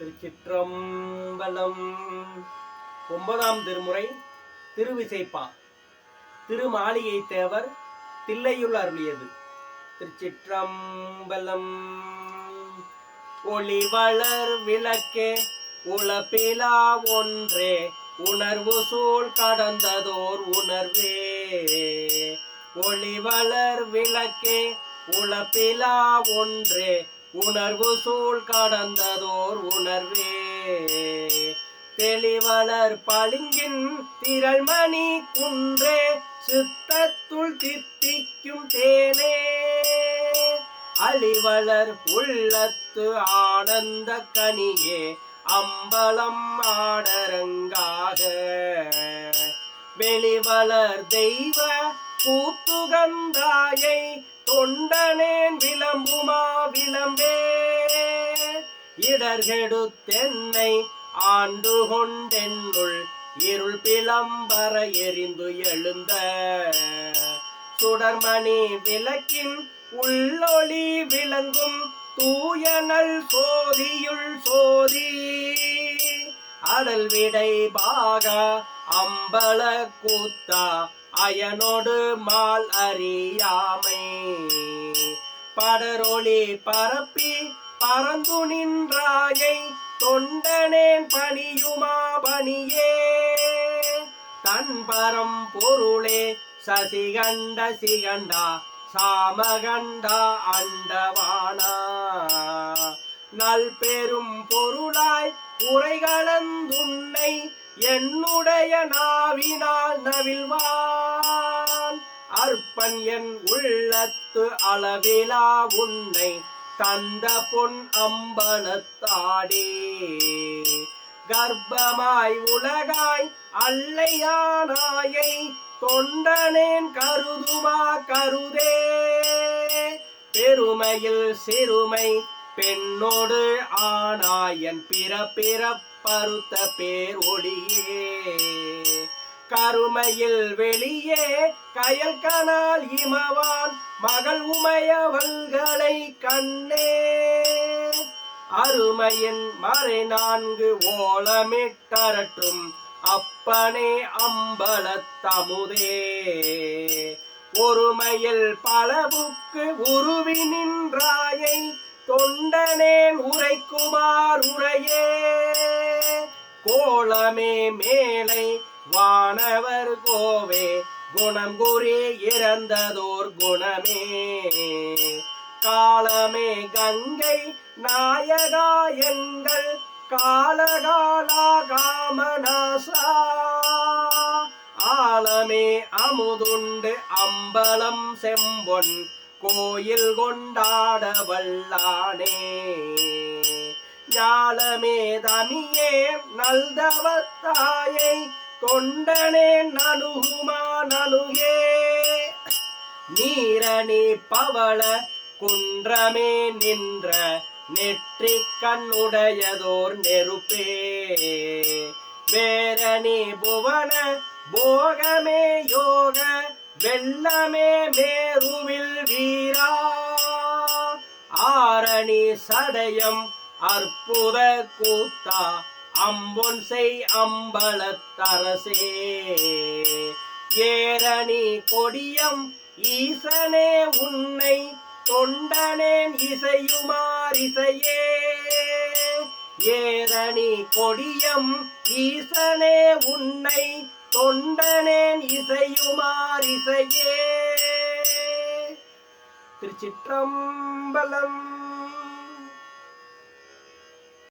திருச்சிற்றம்பலம். ஒன்பதாம் திருமுறை திருவிசைப்பா. திருமாளிகை தேவர் தில்லையுள் அருளியது. திருச்சிற்றம்பலம். ஒளி வளர் விளக்கே உளப்பிலா ஒன்றே உணர்வு சூழ் கடந்ததோர் உணர்வே. ஒளி வளர் விளக்கே உளப்பிலா ஒன்றே உணர்வு சூழ் கடந்ததோர் உணர்வே. தெளிவளர் பளிங்கின் திரள்மணி குன்றே சித்தத்துள் தித்திக்கும் தேனே. அழிவளர் உள்ளத்து ஆனந்த கனியே அம்பலம் ஆடரங்காக. வெளிவளர் தெய்வ கூத்துகந்தாயை தொண்டனேன் விளம்புமா? இடர்கெடுத்தென்னை ஆண்டு கொண்டென்னுள் இருள் பிளம்பர எரிந்து எழுந்த. சுடர்மணி விளக்கின் உள்ளொளி விளங்கும் தூயனல் சோதியுள் சோதி. அடல் விடை பாக அம்பல கூத்தா அயனோடு மால் அறியாமை. படரொளி பரப்பி பறந்து நின்றாயை தொண்டனேன் பணியுமா பணியே. தன்பரம் பொருளே சசிகண்ட சிகண்டா சாமகண்டா அண்டவானா. நல் பெரும் பொருளாய் உரைகளந்துன்னை என்னுடைய நாவினால் நவில்வான் அற்பன் என் உள்ளத்து அளவிலா உன்னை தந்த பொன் அம்பலத்தாடே. கர்ப்பமாய் உலகாய் அல்லையானாயை தொண்டனேன் கருதுமா கருதே. பெருமையில் சிறுமை பெண்ணோடு ஆனாயன் பிற பிற பருத்த பேர் ஒளியே கருமையில் வெளியே கயல் கனால் இமவான் மகள் உமையவள்களை கண்ணே. அருமையின் மறை நான்கு ஓலமிட்டரற்றும் அப்பனே அம்பலத்தமுதே ஒருமையில் பலவுக்கு உருவி நின்றாயை தொண்டனேன் உரைக்குமார் உரையே. கோலமே மேலை வானவர் கோவே குணம் குறி இறந்ததோர் குணமே. காலமே கங்கை நாயகா எங்கள் காலகாலா காமநாசா. ஆலமே அமுதுண்டு அம்பலம் செம்பொன் கோயில் கொண்டாட வல்லானே. ஞாலமே தமியே நல்தவத்தாயை தொண்டனே நனுகுமா நனுகே நீரணி பவள குன்றமே நின்ற நெற்றி கண்ணுடையதோர் நெருப்பே. வேரணி புவன போகமே யோக வெள்ளமே மேருவில் வீரா. ஆரணி சடயம் அற்புத கூத்தா அம்பொன் செய் அம்பலத்தரசே. ஏரணி கொடியம் ஈசனே உன்னை தொண்டனேன் இசையுமாரிசையே ஏரணி கொடியம் ஈசனே உன்னை தொண்டனேன் இசையுமாரிசையே திருச்சிற்றம்பலம்